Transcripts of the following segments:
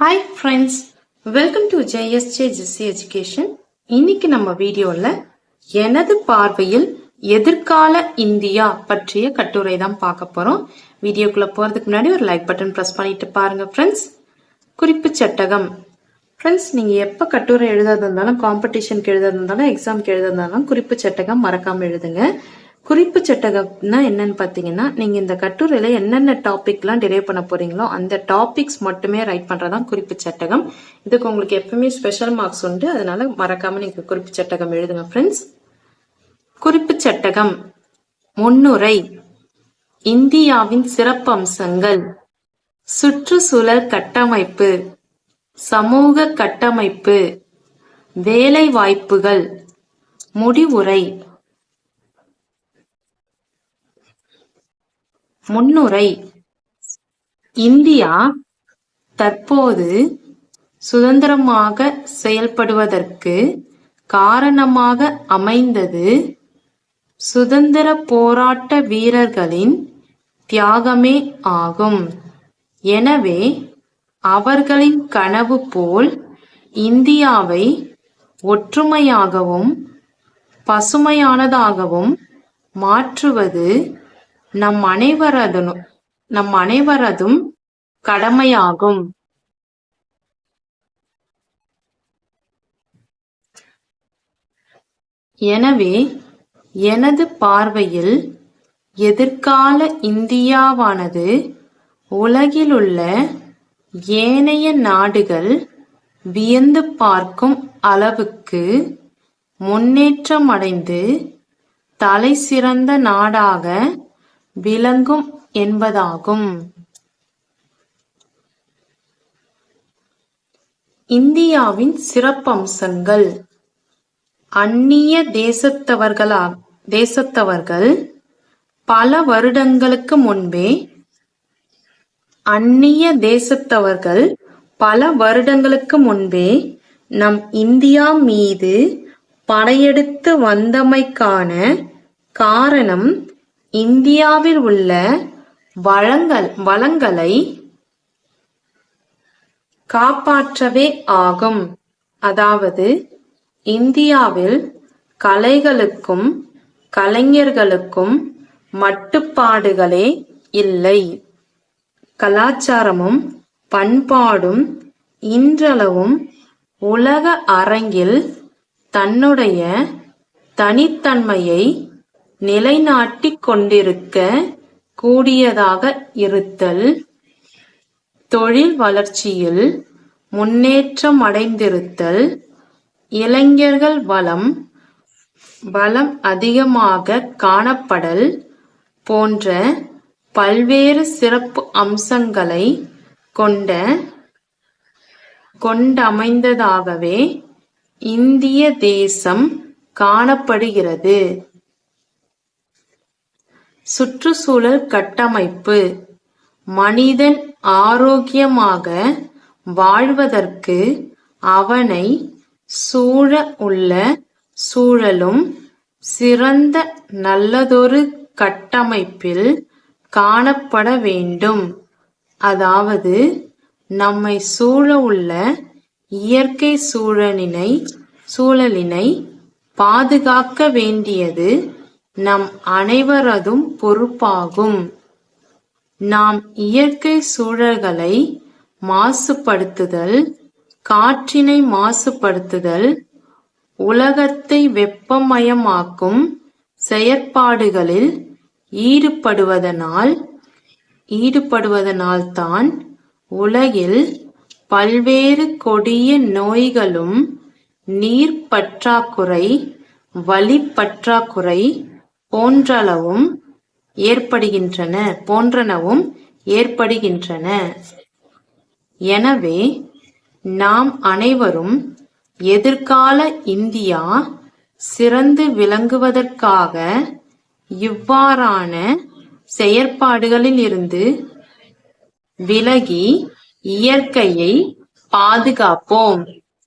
Hi friends welcome to JSJ GC education இன்னைக்கு நம்ம வீடியோல எனது பார்வையில் எதிர்கால இந்தியா பற்றிய கட்டுரை தான் பார்க்க போறோம். வீடியோக்குள்ள போறதுக்கு முன்னாடி ஒரு லைக் பட்டன் பிரஸ் பண்ணிட்டு பாருங்க ஃப்ரெண்ட்ஸ் குறிப்பு சட்டகம். ஃப்ரெண்ட்ஸ் நீங்கள் எப்போ கட்டுரை எழுதாது இருந்தாலும் காம்படிஷனுக்கு எழுதாது இருந்தாலும் எக்ஸாம்க்கு எழுதாது இருந்தாலும் குறிப்பு சட்டகம் மறக்காமல் எழுதுங்க. குறிப்பு சட்டகம்னா என்னன்னு பார்த்தீங்கன்னா நீங்கள் இந்த கட்டுரையில் என்னென்ன டாபிக்லாம் டிரைவ் பண்ண போறீங்களோ அந்த டாபிக்ஸ் மட்டுமே ரைட் பண்ணுறதான் குறிப்பு சட்டகம். இதுக்கு உங்களுக்கு எப்பவுமே ஸ்பெஷல் மார்க்ஸ் உண்டு. அதனால மறக்காமல் நீங்கள் குறிப்பு சட்டகம் எழுதுங்க ஃப்ரெண்ட்ஸ் குறிப்பு சட்டகம். முன்னுரை. இந்தியாவின் சிறப்பம்சங்கள். சுற்றுச்சூழல் கட்டமைப்பு. சமூக கட்டமைப்பு. வேலை வாய்ப்புகள் முடிவுரை. முன்னுரை. இந்தியா தற்போது சுதந்திரமாக செயல்படுவதற்கு காரணமாக அமைந்தது சுதந்திர போராட்ட வீரர்களின் தியாகமே ஆகும். எனவே அவர்களின் கனவு போல் இந்தியாவை ஒற்றுமையாகவும் பசுமையானதாகவும் மாற்றுவது நம் அனைவரதும் நம் அனைவரதும் கடமையாகும். எனவே எனது பார்வையில் எதிர்கால இந்தியாவானது உலகிலுள்ள ஏனைய நாடுகள் வியந்து பார்க்கும் அளவுக்கு முன்னேற்றமடைந்து தலைசிறந்த நாடாக விளங்கும் என்பதாகும். இந்தியாவின் சிறப்பம்சங்கள். அந்நிய தேசத்தவர்களா தேசத்தவர்கள் பல வருடங்களுக்கு முன்பே அந்நிய தேசத்தவர்கள் பல வருடங்களுக்கு முன்பே நம் இந்தியா மீது படையெடுத்து வந்தமைக்கான காரணம் இந்தியாவில் உள்ள வளங்கள் வளங்களை காப்பாற்றவே ஆகும். அதாவது இந்தியாவில் கலைகளுக்கும் கலைஞர்களுக்கும் மட்டுப்பாடுகளே இல்லை. கலாச்சாரமும் பண்பாடும் இன்றளவும் உலக அரங்கில் தன்னுடைய தனித்தன்மையை நிலைநாட்டிக் கொண்டிருக்க கூடியதாக இருத்தல். தொழில் வளர்ச்சியில் முன்னேற்றமடைந்திருத்தல் இளைஞர்கள் வளம் வளம் அதிகமாக காணப்படல் போன்ற பல்வேறு சிறப்பு அம்சங்களை கொண்ட கொண்டமைந்ததாகவே இந்திய தேசம் காணப்படுகிறது. சுற்றுச்சூழல் கட்டமைப்பு. மனிதன் ஆரோக்கியமாக வாழ்வதற்கு அவனை சூழ உள்ள சூழலும் சிறந்த நல்லதொரு கட்டமைப்பில் காணப்பட வேண்டும். அதாவது நம்மை சூழ உள்ள இயற்கை சூழலினை சூழலினை பாதுகாக்க வேண்டியது நம் அனைவரதும் பொறுப்பாகும். நாம் இயற்கை சூழல்களை மாசுபடுத்துதல் காற்றினை மாசுபடுத்துதல் உலகத்தை வெப்பமயமாக்கும் செயற்பாடுகளில் ஈடுபடுவதனால் ஈடுபடுவதனால்தான் உலகில் பல்வேறு கொடிய நோய்களும் நீர் பற்றாக்குறை வழி பற்றாக்குறை போன்றளவும் ஏற்படுகின்றன போன்றனவும் ஏற்படுகின்றன. எனவே நாம் அனைவரும் எதிர்கால இந்தியா சிறந்து விளங்குவதற்காக இவ்வாறான செயற்பாடுகளில் இருந்து விலகி இயற்கையை பாதுகாப்போம்.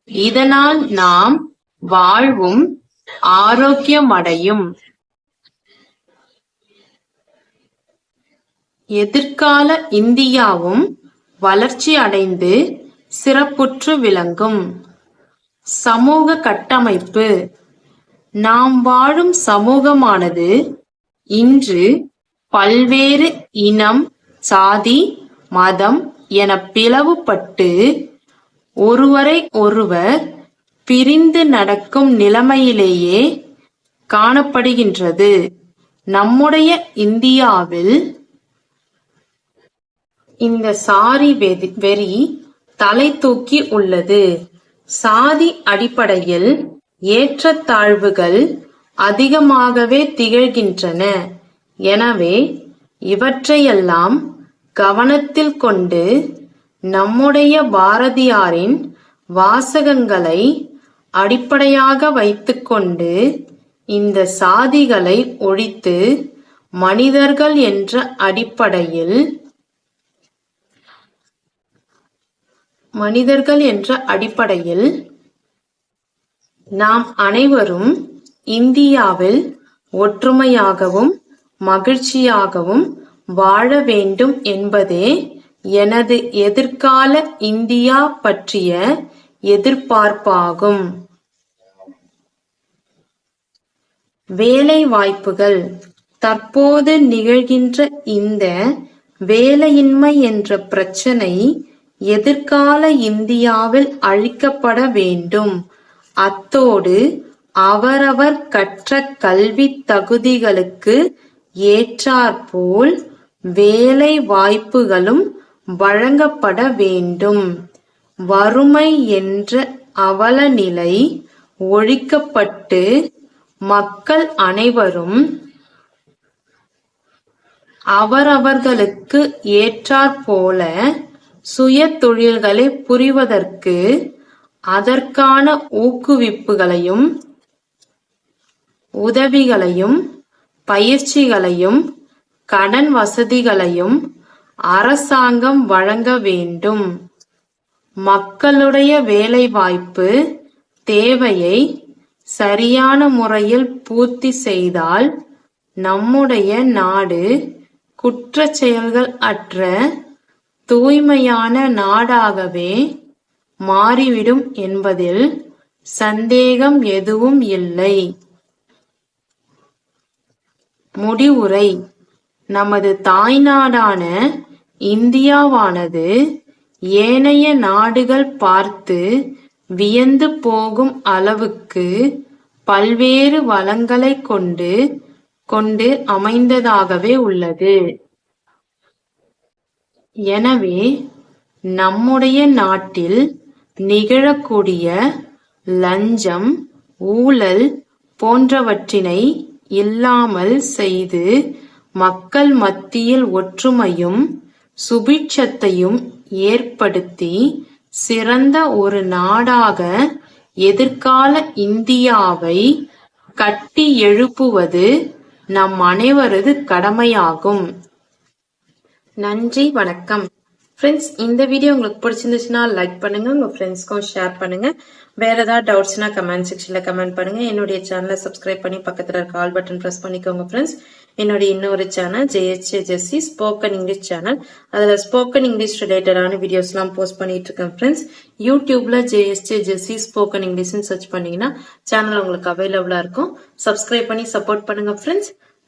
இதனால் நாம் வாழ்வும் ஆரோக்கியமடையும். எதிர்கால இந்தியாவும் வளர்ச்சி அடைந்து சிறப்புற்று விளங்கும். சமூக கட்டமைப்பு. நாம் வாழும் சமூகமானது இன்று பல்வேறு இனம் சாதி மதம் என பிளவுபட்டு ஒருவரை ஒருவர் பிரிந்து நடக்கும் நிலைமையிலேயே காணப்படுகின்றது. நம்முடைய இந்தியாவில் இந்த சாரி வெறி தலை தூக்கி உள்ளது. சாதி அடிப்படையில் ஏற்றத்தாழ்வுகள் அதிகமாகவே திகழ்கின்றன. எனவே இவற்றையெல்லாம் கவனத்தில் கொண்டு நம்முடைய பாரதியாரின் வாசகங்களை அடிப்படையாக வைத்துக்கொண்டு இந்த சாதிகளை ஒழித்து மனிதர்கள் என்ற அடிப்படையில் மனிதர்கள் என்ற அடிப்படையில் நாம் அனைவரும் இந்தியாவில் ஒற்றுமையாகவும் மகிழ்ச்சியாகவும் வாழ வேண்டும் என்பதே எனது எதிர்கால இந்தியா பற்றிய எதிர்பார்ப்பாகும். வேலை வாய்ப்புகள் தற்போது நிகழ்கின்ற இந்த வேலையின்மை என்ற பிரச்சனை எதிர்கால இந்தியாவில் அழிக்கப்பட வேண்டும். அத்தோடு அவரவர் கற்ற கல்வி தகுதிகளுக்கு ஏற்றாற்போல் வேலை வாய்ப்புகளும் வழங்கப்பட வேண்டும். வறுமை என்ற அவலநிலை ஒழிக்கப்பட்டு மக்கள் அனைவரும் அவரவர்களுக்கு ஏற்றாற்போல சுய தொழில்களை புரிவதற்கு அதற்கான ஊக்குவிப்புகளையும் உதவிகளையும் பயிற்சிகளையும் கடன் வசதிகளையும் அரசாங்கம் வழங்க வேண்டும். மக்களுடைய வேலைவாய்ப்பு தேவையை சரியான முறையில் பூர்த்தி செய்தால் நம்முடைய நாடு குற்ற செயல்கள் அற்ற தூய்மையான நாடாகவே மாறிவிடும் என்பதில் சந்தேகம் எதுவும் இல்லை. முடிவுரை. நமது தாய்நாடான இந்தியாவானது ஏனைய நாடுகள் பார்த்து வியந்து போகும் அளவுக்கு பல்வேறு வளங்களைக் கொண்டு கொண்டு அமைந்ததாகவே உள்ளது. எனவே நம்முடைய நாட்டில் நிகழக்கூடிய லஞ்சம் ஊழல் போன்றவற்றினை இல்லாமல் செய்து மக்கள் மத்தியில் ஒற்றுமையும் சுபிட்சத்தையும் ஏற்படுத்தி சிறந்த ஒரு நாடாக எதிர்கால இந்தியாவை கட்டி எழுப்புவது நம் அனைவரது கடமையாகும். நன்றி வணக்கம். ஃப்ரெண்ட்ஸ் இந்த வீடியோ உங்களுக்கு பிடிச்சிருந்துச்சுன்னா லைக் பண்ணுங்க உங்க ஃப்ரெண்ட்ஸ்க்கும் ஷேர் பண்ணுங்க. வேற ஏதாவது டவுட்ஸ்னா கமெண்ட் செக்ஷன்ல கமெண்ட் பண்ணுங்க. என்னுடைய சேனலை சப்ஸ்கிரைப் பண்ணி பக்கத்துல இருக்க ஆல் பட்டன் பிரஸ் பண்ணிக்கோங்க ஃப்ரெண்ட்ஸ் என்னுடைய இன்னொரு channel JHA Jessie spoken English channel அதுல ஸ்போக்கன் இங்கிலீஷ் ரிலேட்டடான வீடியோஸ்லாம் போஸ்ட் பண்ணிட்டு இருக்கேன் ஃப்ரெண்ட்ஸ் யூடியூப்ல ஜேஎஸ்ஏ ஜெஸ்சி ஸ்போக்கன் இங்கிலீஷ்னு சர்ச் பண்ணீங்கன்னா சேனல் உங்களுக்கு அவைலபிளா இருக்கும். சப்ஸ்கிரைப் பண்ணி சப்போர்ட் பண்ணுங்க friends